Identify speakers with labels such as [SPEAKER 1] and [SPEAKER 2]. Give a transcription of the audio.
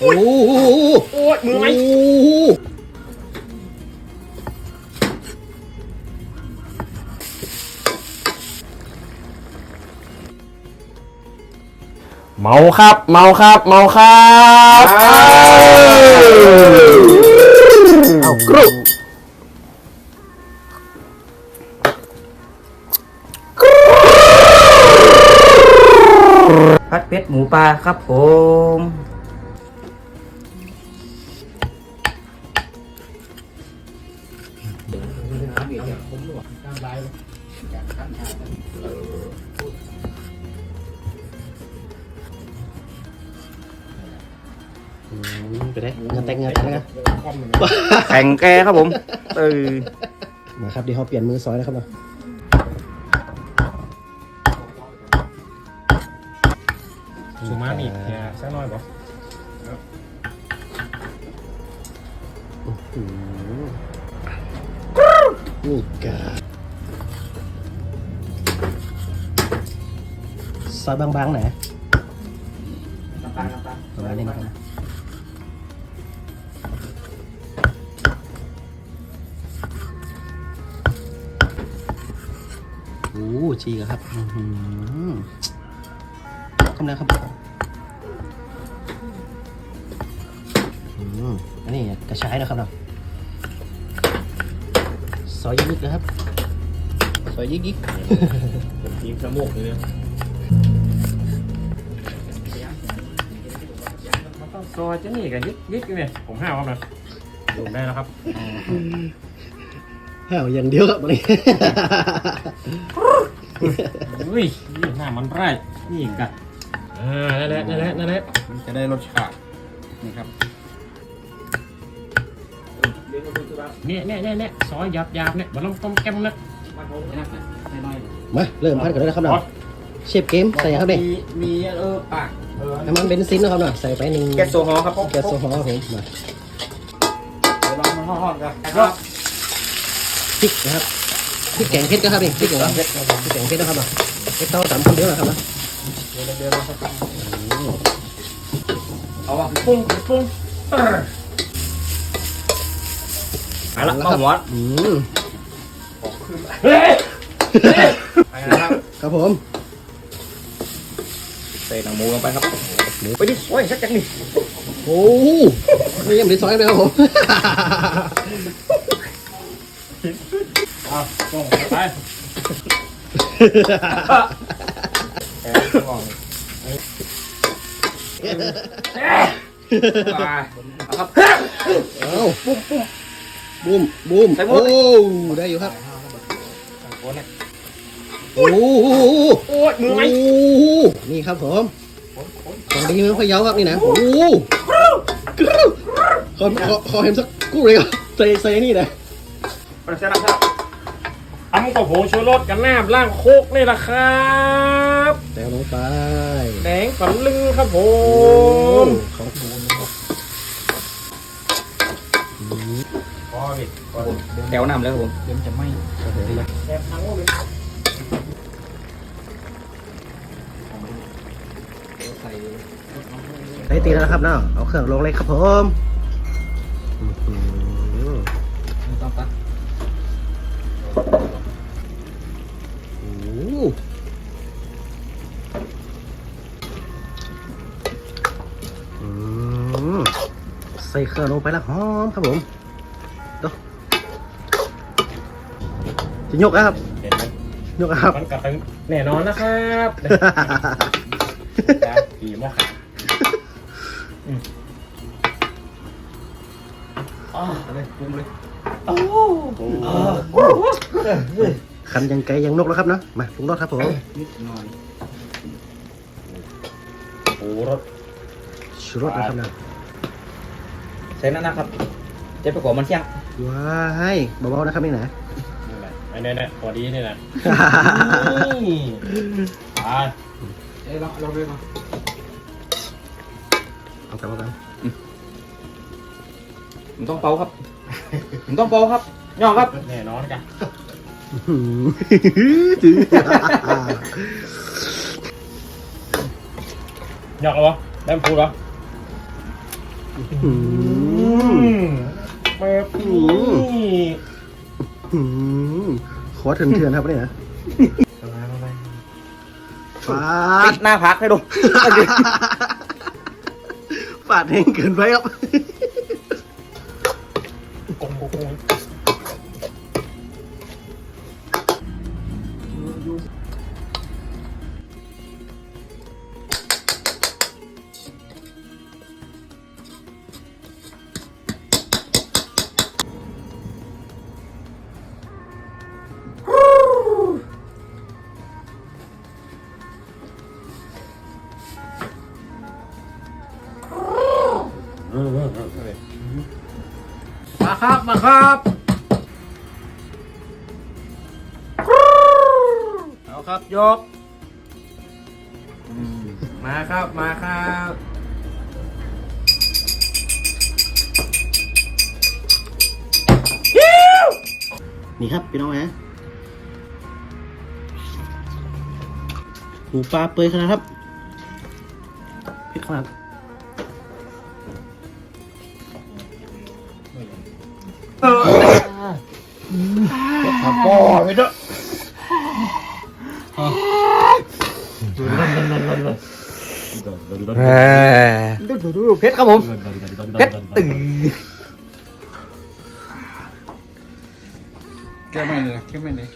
[SPEAKER 1] โอ้โห
[SPEAKER 2] โอ้ยมือไหม
[SPEAKER 1] โอ้โหเมาครับ เมาครับ เมาครับเอากรุบ
[SPEAKER 2] พัดเพชรหมูปลาครับผม
[SPEAKER 1] ไปได้เงินแต่งเงินแต่งนะ
[SPEAKER 2] แข่งแกครับผม เออ
[SPEAKER 1] มาครับเดี๋ยวเขาเปลี่ยนมือซอยนะครับเนาะ
[SPEAKER 3] สูมามีแค่สักน้อยป่ะ
[SPEAKER 1] อืม นี่กาซอยบางๆหน่อยประมาณนี้นะครับโอ้จีครับอื้อหือคำนครับอืมอันนี้กระชายนะครับเนาะ อยยิกๆนะครับ ซอยยิก
[SPEAKER 3] เป็นทีมสมุกเลยเนี่ยมันต้องซอยจะนี่กันยิกยิกเนี่ยผมห้าวครับนะดูได้แล้วครับ
[SPEAKER 1] ๆแห้วอย่างเดียวครับวันนี้
[SPEAKER 3] อุ้ยนี่หน้ามันไร่นี่กันอ่านั่นแหละนั่นแหละนั่นแหละมันจะได้รสชาตินี่ครับ เนี่ยเนี่ยเนี่ยเนี่ยซอยหยาบหยาบๆเนี่ยมันต้องต้มแก้มนะ
[SPEAKER 1] มาเริ่มพัดกันแล้วนะครับเนาะเชฟเกมใส่ครับเนี่ย
[SPEAKER 2] มีมีเออปาก
[SPEAKER 1] น้ำมันเบนซินนะครับเนาะใส่ไปหนึ่ง
[SPEAKER 2] แก๊สโซฮอล์ครับ
[SPEAKER 1] แก๊สโซฮอล์ครับผมมา
[SPEAKER 2] เดี๋ยวลองมันห่อนๆกัน
[SPEAKER 1] พริกนะครับพริกแกงเผ็ดนะครับนี่พริกแกงเผ็ดพริกแกงเผ็ดนะครับเนาะเผ็ดเท่าตำคนเดียวนะครับเนาะ
[SPEAKER 2] เอาวะปุ้งปุ้ง เออเอาละข้าวหวาน
[SPEAKER 1] อืม
[SPEAKER 2] เฮ้ยไปนะครับ
[SPEAKER 1] ครับผม
[SPEAKER 2] ใส่หนังหมูลงไปครับไปดิโอ้ยสักจังนี่
[SPEAKER 1] โอ้โหนี่ยังไม่ได้ซอยเลยครับผม
[SPEAKER 3] เอาส่งไป
[SPEAKER 2] เอาครับ
[SPEAKER 1] เอาปุ้มปุ้ม บูมบูม
[SPEAKER 2] ใส่หม
[SPEAKER 1] โอ้
[SPEAKER 2] ด
[SPEAKER 1] ได้อยู่ครับ
[SPEAKER 3] โอ้เนี่ย
[SPEAKER 1] โอ้โห
[SPEAKER 2] โอ้ยมือไหม
[SPEAKER 1] โอ้โหนี่ครับผมของดีมันพะเยาครับนี่นะโอ้โหขอขอขอเห็นสักกู้เลยครับใส่ใส่นี่นะ
[SPEAKER 2] ไปเสร็จแล้วครับ
[SPEAKER 3] ทำกับผงชูรสกันหน้าล่างโคกนี่แหละครับ
[SPEAKER 1] แต่ลงไป
[SPEAKER 3] แดงฝันลึงครับผ
[SPEAKER 1] โอ้
[SPEAKER 3] ม
[SPEAKER 1] ของ
[SPEAKER 3] พอดิ
[SPEAKER 2] แถวนำแล้วครับผม
[SPEAKER 3] เดี๋ยวมันจะไหม้
[SPEAKER 1] ครับผมนะ
[SPEAKER 3] แอบทั้งเลย
[SPEAKER 1] ได้ตีแล้วนะครับเนาะเอาเครื่องลงเลยครับผมอื้อหือ
[SPEAKER 2] ต้องปะ
[SPEAKER 1] โอ้โหอืมใส่เครื่องลงไปแล้วหอมครับผม จะยกนะครับ
[SPEAKER 3] เห็นไหม
[SPEAKER 1] ยกนะครับ
[SPEAKER 3] มันกลับไปแน่นอนนะครับจ้าผีหม้อขาวอืมอ๋อเลยปรุงเลย
[SPEAKER 1] คันยังไกลยังนกแล้วครับเนาะมาปรุงรสครับผม
[SPEAKER 2] นิดหน่อย
[SPEAKER 3] โอ้รส
[SPEAKER 1] ชูรสนะครับเนาะ
[SPEAKER 2] ใส่นั่นนะครับเจ๊ไปขอมันเที่ยง
[SPEAKER 1] ว้ายเบาๆนะครับนี่นะ
[SPEAKER 3] นี่แหละไอ้เนี่ยเนี่ยพอดีนี่แหละนี่ตาย
[SPEAKER 2] เอ้ยเราเราเลยมา
[SPEAKER 1] เอากลับมากัน
[SPEAKER 2] ผมต้องเป่าครับ ผมต้องเป่าครับย่อครับ
[SPEAKER 3] แน่นอนกัน
[SPEAKER 1] อื้อหือ
[SPEAKER 3] หยอกเหรอได้พูดเหรอ
[SPEAKER 1] อืม
[SPEAKER 3] แบบนี้
[SPEAKER 1] อืมขอเถื่อนๆครับเนี่ยนะฟา
[SPEAKER 2] ปิ
[SPEAKER 1] ด
[SPEAKER 2] ดหน้าพักให้ดู
[SPEAKER 1] ฟาดแห้งเกินไปครับ
[SPEAKER 3] มาครับมาครับเอาครับยกมาครับมาครับ
[SPEAKER 1] นี่ครับพี่น้องฮะหูปลาเปื่อยขนาดครับพริกขนาด
[SPEAKER 3] พ่อไปเถอะ
[SPEAKER 2] ดูดูดูเพชรครับผมเพชรตึง
[SPEAKER 3] แก้ไม่เลยแก้ไม่เลย